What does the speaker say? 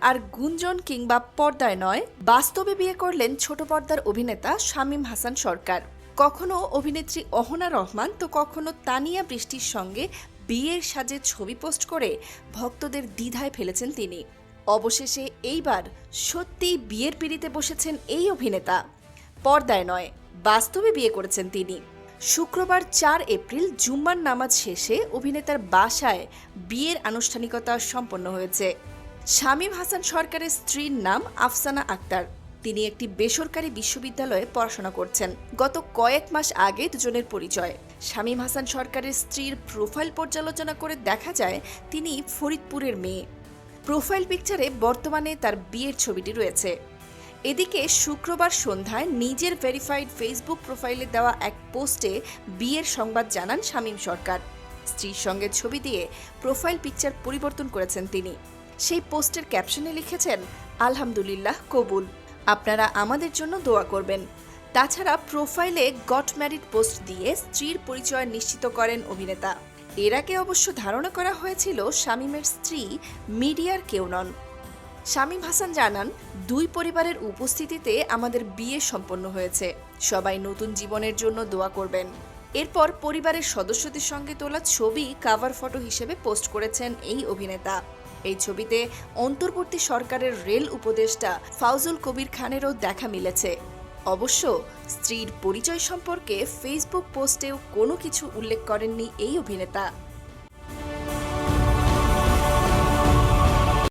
আর গুঞ্জন কিংবা পর্দায় নয়, বাস্তবে বিয়ে করলেন ছোট পর্দার অভিনেতা শামীম হাসান সরকার। কখনো অভিনেত্রী অহনা রহমান, তো কখনো তানিয়া বৃষ্টির সঙ্গে বিয়ের সাজে ছবি পোস্ট করে ভক্তদের দ্বিধায় ফেলেছেন তিনি। অবশেষে এইবার সত্যিই বিয়ের পিড়িতে বসেছেন এই অভিনেতা। পর্দায় নয়, বাস্তবে বিয়ে করেছেন তিনি। শুক্রবার চার এপ্রিল জুম্মার নামাজ শেষে অভিনেতার বাসায় বিয়ের আনুষ্ঠানিকতা সম্পন্ন হয়েছে। শামীম হাসান সরকারের স্ত্রীর নাম আফসানা আক্তার। তিনি একটি বেসরকারি বিশ্ববিদ্যালয়ে পড়াশোনা করছেন। গত কয়েক মাস আগে দুজনের পরিচয়। শামীম হাসান সরকারের স্ত্রীর প্রোফাইল পর্যালোচনা করে দেখা যায়, তিনি ফরিদপুরের মেয়ে। প্রোফাইল পিকচারে বর্তমানে তার বিয়ের ছবিটি রয়েছে। এদিকে শুক্রবার সন্ধ্যায় নিজের ভেরিফাইড ফেসবুক প্রোফাইলে দেওয়া এক পোস্টে বিয়ের সংবাদ জানান শামীম সরকার। স্ত্রীর সঙ্গে ছবি দিয়ে প্রোফাইল পিকচার পরিবর্তন করেছেন তিনি। সেই পোস্টের ক্যাপশনে লিখেছেন, আলহামদুলিল্লাহ, কবুল। আপনারা আমাদের জন্য দোয়া করবেন। তাছাড়া প্রোফাইলে গট ম্যারিড পোস্ট দিয়ে স্ত্রীর পরিচয় নিশ্চিত করেন অভিনেতা। এর আগে অবশ্য ধারণা করা হয়েছিল শামীমের স্ত্রী মিডিয়ার কেউ নন। শামীম হাসান জানান, দুই পরিবারের উপস্থিতিতে আমাদের বিয়ে সম্পন্ন হয়েছে। সবাই নতুন জীবনের জন্য দোয়া করবেন। এরপর পরিবারের সদস্যদের সঙ্গে তোলা ছবি, কাভার ফটো হিসেবে পোস্ট করেছেন এই অভিনেতা। এই ছবিতে অন্তর্বর্তী সরকারের রেল উপদেষ্টা ফাউজুল কবির খানেরও দেখা মিলেছে। অবশ্য স্ত্রীর পরিচয় সম্পর্কে ফেসবুক পোস্টেও কোনো কিছু উল্লেখ করেননি এই অভিনেতা।